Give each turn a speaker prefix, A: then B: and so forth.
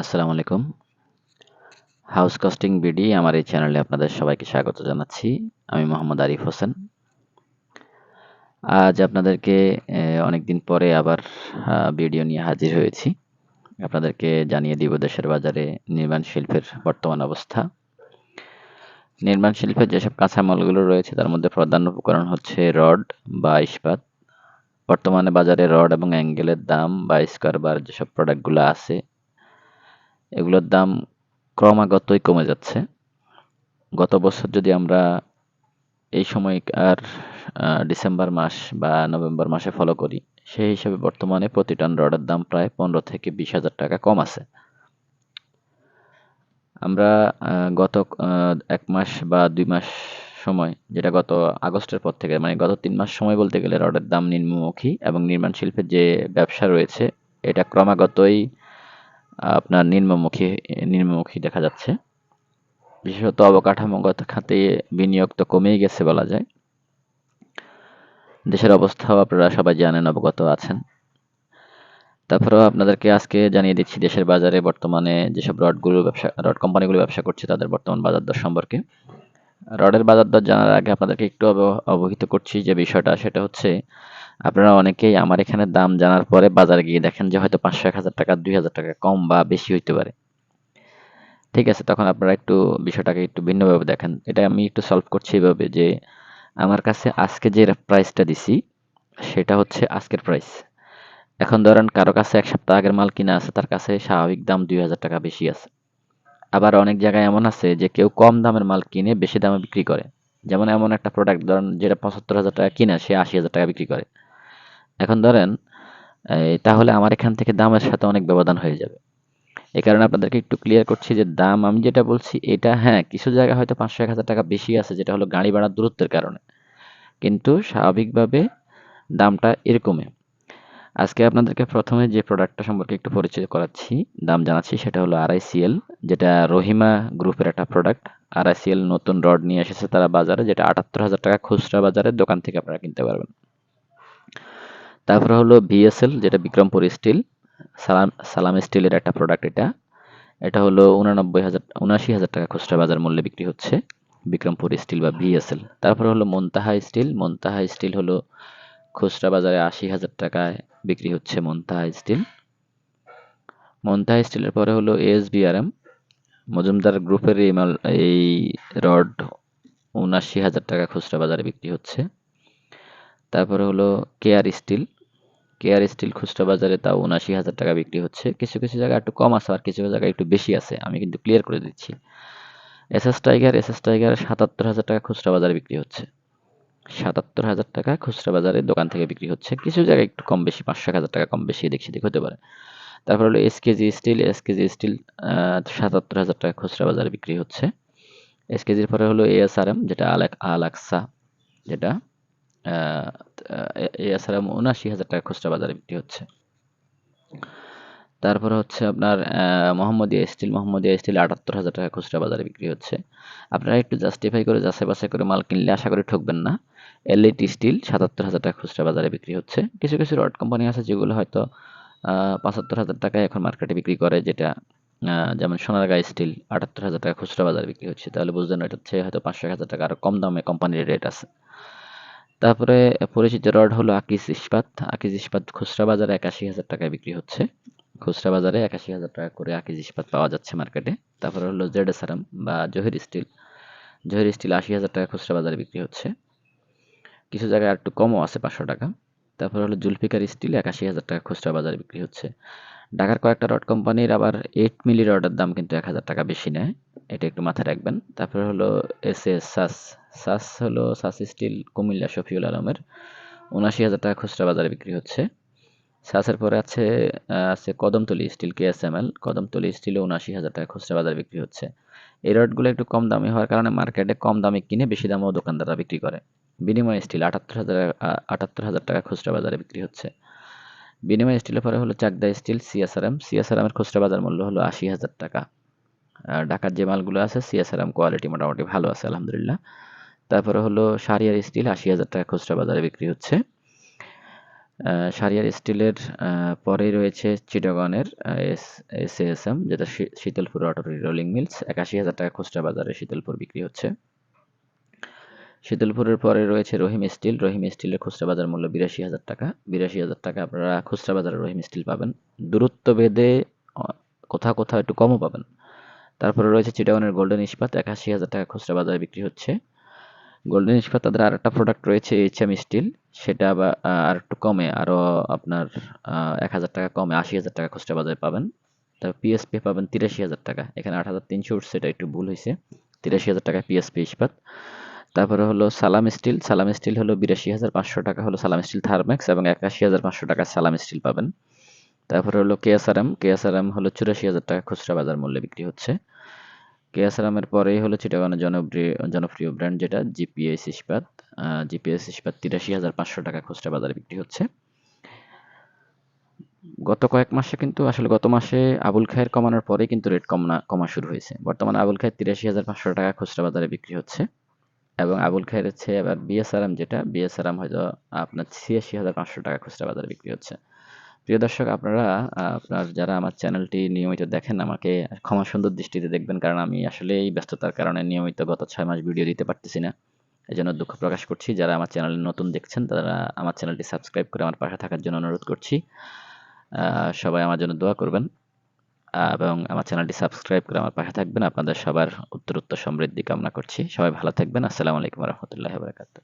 A: আসসালামু আলাইকুম। House costing BD আমার এই চ্যানেলে আপনাদের সবাইকে স্বাগত জানাচ্ছি। আমি মোহাম্মদ আরিফ হোসেন। আজ আপনাদেরকে অনেক দিন পরে আবার ভিডিও নিয়ে হাজির হয়েছি। আপনাদেরকে জানিয়ে দিব দেশের বাজারে নির্মাণ শিল্পের বর্তমান অবস্থা। নির্মাণ শিল্পের যেসব কাঁচামালগুলো রয়েছে, তার মধ্যে প্রধান উপকরণ হচ্ছে রড বা ইস্পাত। বর্তমানে বাজারে রড এবং অ্যাঙ্গেলের দাম বা স্কোয়ার বার যেসব প্রোডাক্টগুলো আছে এগুলোর দাম ক্রমাগতই কমে যাচ্ছে। গত বছর যদি আমরা এই সময়কার ডিসেম্বর মাস বা নভেম্বর মাসে ফলো করি, সেই হিসাবে বর্তমানে প্রতি টন রডের দাম প্রায় পনেরো থেকে বিশ হাজার টাকা কম আছে। আমরা গত এক মাস বা দুই মাস সময়, যেটা গত আগস্টের পর থেকে মানে গত তিন মাস সময় বলতে গেলে রডের দাম নিম্নমুখী এবং নির্মাণ শিল্পের যে ব্যবসা রয়েছে, এটা ক্রমাগতই আপনার নিম্নমুখী নিম্নমুখী দেখা যাচ্ছে। বিশেষত অবকাঠামোগত খাতে বিনিয়োগ তো কমেই গেছে বলা যায়। দেশের অবস্থাও আপনারা সবাই জানেন, অবগত আছেন। তারপরেও আপনাদেরকে আজকে জানিয়ে দিচ্ছি, দেশের বাজারে বর্তমানে যেসব রডগুলো ব্যবসা, রড কোম্পানিগুলো ব্যবসা করছে, তাদের বর্তমান বাজার দর সম্পর্কে। রডের বাজার দর জানার আগে আপনাদেরকে একটু অবহিত করছি যে বিষয়টা, সেটা হচ্ছে আপনারা অনেকেই আমার এখানে দাম জানার পরে বাজারে গিয়ে দেখেন যে হয়তো পাঁচশো, এক হাজার টাকা, দুই হাজার টাকা কম বা বেশি হইতে পারে। ঠিক আছে, তখন আপনারা একটু বিষয়টাকে একটু ভিন্নভাবে দেখেন। এটা আমি একটু সলভ করছি এইভাবে যে আমার কাছে আজকে যে প্রাইসটা দিছি, সেটা হচ্ছে আজকের প্রাইস এখন ধরেন কারও কাছে এক সপ্তাহ আগের মাল কিনা আছে, তার কাছে স্বাভাবিক দাম দুই হাজার টাকা বেশি আছে। আবার অনেক জায়গায় এমন আছে যে কেউ কম দামের মাল কিনে বেশি দামে বিক্রি করে। যেমন এমন একটা প্রোডাক্ট ধরেন যেটা পঁচাত্তর হাজার টাকা কিনে, সে আশি হাজার টাকা বিক্রি করে। এখন ধরেন তাহলে আমার এখান থেকে দামের সাথে অনেক ব্যবধান হয়ে যাবে। এই কারণে আপনাদেরকে একটু ক্লিয়ার করছি যে দাম, আমি যেটা বলছি, এটা হ্যাঁ কিছু জায়গায় হয়তো পাঁচশো এক হাজার টাকা বেশি আছে, যেটা হলো গাড়ি ভাড়ার দূরত্বের কারণে। কিন্তু স্বাভাবিকভাবে দামটা এরকমই। আজকে আপনাদেরকে প্রথমে যে প্রোডাক্টটা সম্পর্কে একটু পরিচয় করাচ্ছি, দাম জানাচ্ছি, সেটা হলো আরআইসিএল যেটা রহিমা গ্রুপের একটা প্রোডাক্ট আরআইসিএল নতুন রড নিয়ে এসেছে তারা বাজারে, যেটা আটাত্তর হাজার টাকা খুচরা বাজারে দোকান থেকে আপনারা কিনতে পারবেন। তারপরে হলো বিএসএল যেটা বিক্রমপুর স্টিল সালাম সালাম স্টিলের একটা প্রোডাক্ট এটা। এটা হলো উনানব্বই হাজার উনাশি হাজার টাকা খুচরা বাজার মূল্যে বিক্রি হচ্ছে বিক্রমপুর স্টিল বা বিএসএল তারপরে হলো মন্তাহা স্টিল মন্তাহা স্টিল হলো খুচরা বাজারে আশি হাজার টাকায় বিক্রি হচ্ছে মন্তাহা স্টিল মন্তাহা স্টিলের পরে হলো এসবিআরএম মজুমদার গ্রুপের এই এই রড উনাশি হাজার টাকা খুচরা বাজারে বিক্রি হচ্ছে। তারপরে হলো কেয়ার স্টিল কেয়ার স্টিল খুচরা বাজারে তাও উনাশি হাজার টাকা বিক্রি হচ্ছে। কিছু কিছু জায়গায় একটু কম আছে, আর কিছু কিছু জায়গায় একটু বেশি আছে। আমি কিন্তু ক্লিয়ার করে দিচ্ছি। S S tiger S S tiger সাতাত্তর হাজার টাকা খুচরা বাজারে বিক্রি হচ্ছে। সাতাত্তর হাজার টাকা খুচরা বাজারে দোকান থেকে বিক্রি হচ্ছে। কিছু জায়গায় একটু কম বেশি, পাঁচশো হাজার টাকা কম বেশি, দেখছি, দেখ হতে পারে। তারপর হলো S KG steel S KG steel সাতাত্তর হাজার টাকা খুচরা বাজারে বিক্রি হচ্ছে। এস কেজির পরে হলো এএসআরএম যেটা আলাক আলাক্সা যেটা এএসআরএম উনআশি হাজার টাকা খুচরা বাজারে বিক্রি হচ্ছে। তারপরে হচ্ছে আপনার মোহাম্মদিয়া স্টিল মোহাম্মদিয়া স্টিল আটাত্তর হাজার টাকা খুচরা বাজারে বিক্রি হচ্ছে। আপনারা একটু জাস্টিফাই করে, যাচাই বাছাই করে মাল কিনলে আশা করি ঠকবেন না। এলইটি স্টিল সাতাত্তর হাজার টাকা খুচরা বাজারে বিক্রি হচ্ছে। কিছু কিছু রড কোম্পানি আছে যেগুলো হয়তো পঁচাত্তর হাজার টাকায় এখন মার্কেটে বিক্রি করে, যেটা যেমন সোনারগাঁ স্টিল, আটাত্তর হাজার টাকা খুচরা বাজারে বিক্রি হচ্ছে। তাহলে বুঝলেন এটা হচ্ছে হয়তো পাঁচশো হাজার টাকা আরও কম দামে কোম্পানির রেট আছে। তারপরে পরিচিত রড হলো আকিস ইস্পাত আকিস ইস্পাত খুচরা বাজারে একাশি হাজার টাকায় বিক্রি হচ্ছে খুচরা বাজারে একাশি হাজার টাকা করে আকিজ ইস্পাত পাওয়া যাচ্ছে মার্কেটে তারপরে হলো জেড এসারাম বা জহির স্টিল জহির স্টিল আশি হাজার টাকা খুচরা বাজারে বিক্রি হচ্ছে কিছু জায়গায় একটু কমও আছে পাঁচশো টাকা তারপরে হলো জুলফিকার স্টিল একাশি হাজার টাকা খুচরা বাজারে বিক্রি হচ্ছে ঢাকার কয়েকটা রড কোম্পানির আবার এইট মিলি রডের দাম কিন্তু এক হাজার টাকা বেশি নেয় এটা একটু মাথায় রাখবেন তারপরে হলো এস এস সাস সাস হলো, সাস স্টিল কুমিল্লা শফিউল আলমের। উনাশি হাজার টাকা খুচরা বাজারে বিক্রি হচ্ছে। সাসের পরে আছে আছে Kadamtali steel K S M L Kadamtali স্টিলে উনাশি হাজার টাকা খুচরা বাজারে বিক্রি হচ্ছে। এই রডগুলো একটু কম দামি হওয়ার কারণে মার্কেটে কম দামে কিনে বেশি দামেও দোকানদাররা বিক্রি করে। বিনিময় স্টিল আটাত্তর হাজার আটাত্তর হাজার টাকা খুচরা বাজারে বিক্রি হচ্ছে। বিনিময় স্টিলের পরে হলো চাকদা স্টিল, সিএসআরএম। সিএসআরএমের খুচরা বাজার মূল্য হলো আশি হাজার টাকা। ঢাকার যে মালগুলো আছে, সিএসআরএম কোয়ালিটি মোটামুটি ভালো আছে, আলহামদুলিল্লাহ। তারপরে হলো সারিয়ার স্টিল আশি হাজার টাকা খুচরা বাজারে বিক্রি হচ্ছে। সারিয়ার স্টিলের পরেই রয়েছে চিটাগনের এস এস এম যেটা শীতলপুর অটো রোলিং মিলস একাশি হাজার টাকা খুচরা বাজারে শীতলপুর বিক্রি হচ্ছে। শীতলপুরের পরে রয়েছে রহিম স্টিল রহিম স্টিলের খুচরা বাজার মূল্য বিরাশি হাজার টাকা। বিরাশি হাজার টাকা আপনারা খুচরা বাজারে রহিম স্টিল পাবেন। দূরত্ব ভেদে কোথাও কোথাও একটু কমও পাবেন। তারপরে রয়েছে চিটাগনের গোল্ডেন ইস্পাত, একাশি হাজার টাকা খুচরা বাজারে বিক্রি হচ্ছে। গোল্ডেন ইস্পাত তাদের আর একটা প্রোডাক্ট রয়েছে এইচএম স্টিল সেটা আবার আর একটু কমে আরও আপনার এক হাজার টাকা কমে, আশি হাজার টাকা খুচরা বাজারে পাবেন। তারপর পিএসপি পাবেন তিরাশি হাজার টাকা। এখানে আট হাজার তিনশো উঠছে, এটা একটু ভুল হয়েছে। তিরাশি হাজার টাকা পিএসপি ইস্পাত। তারপরে হলো সালাম স্টিল সালাম স্টিল হলো বিরাশি হাজার পাঁচশো টাকা হলো সালাম স্টিল থার্মেক্স এবং একাশি হাজার পাঁচশো টাকা সালাম স্টিল পাবেন। তারপরে হলো কেএসআরএম কেএসআরএম হলো চুরাশি হাজার টাকা খুচরা বাজার মূল্যে বিক্রি হচ্ছে। কেএসআরএমের পরেই হলো চিটাগানের জনপ্রিয় জনপ্রিয় ব্র্যান্ড যেটা জিপিএস ইস্পাত। জিপিএস ইস্পাত তিরাশি হাজার পাঁচশো টাকা খুচরা বাজারে বিক্রি হচ্ছে। গত কয়েক মাসে কিন্তু, আসলে গত মাসে আবুল খায়ের কমানোর পরেই কিন্তু রেট কমনা, কমা শুরু হয়েছে। বর্তমানে আবুল খায়ের তিরাশি হাজার পাঁচশো টাকা খুচরা বাজারে বিক্রি হচ্ছে। এবং আবুল খায়ের হচ্ছে এবার বিএসআরএম যেটা বিএসআরএম হয়তো আপনার ছিয়াশি হাজার পাঁচশো টাকা খুচরা বাজারে বিক্রি হচ্ছে। প্রিয় দর্শক, আপনারা আপনার যারা আমার চ্যানেলটি নিয়মিত দেখেন, আমাকে ক্ষমা সুন্দর দৃষ্টিতে দেখবেন, কারণ আমি আসলে এই ব্যস্ততার কারণে নিয়মিত গত ছয় মাস ভিডিও দিতে পারতেছি না। এই জন্য দুঃখ প্রকাশ করছি। যারা আমার চ্যানেলে নতুন দেখছেন, তারা আমার চ্যানেলটি সাবস্ক্রাইব করে আমার পাশে থাকার জন্য অনুরোধ করছি। সবাই আমার জন্য দোয়া করবেন এবং আমার চ্যানেলটি সাবস্ক্রাইব করে আমার পাশে থাকবেন। আপনাদের সবার উত্তরোত্তর সমৃদ্ধি কামনা করছি। সবাই ভালো থাকবেন। আসসালামু আলাইকুম রহমতুল্লাহ বারকাত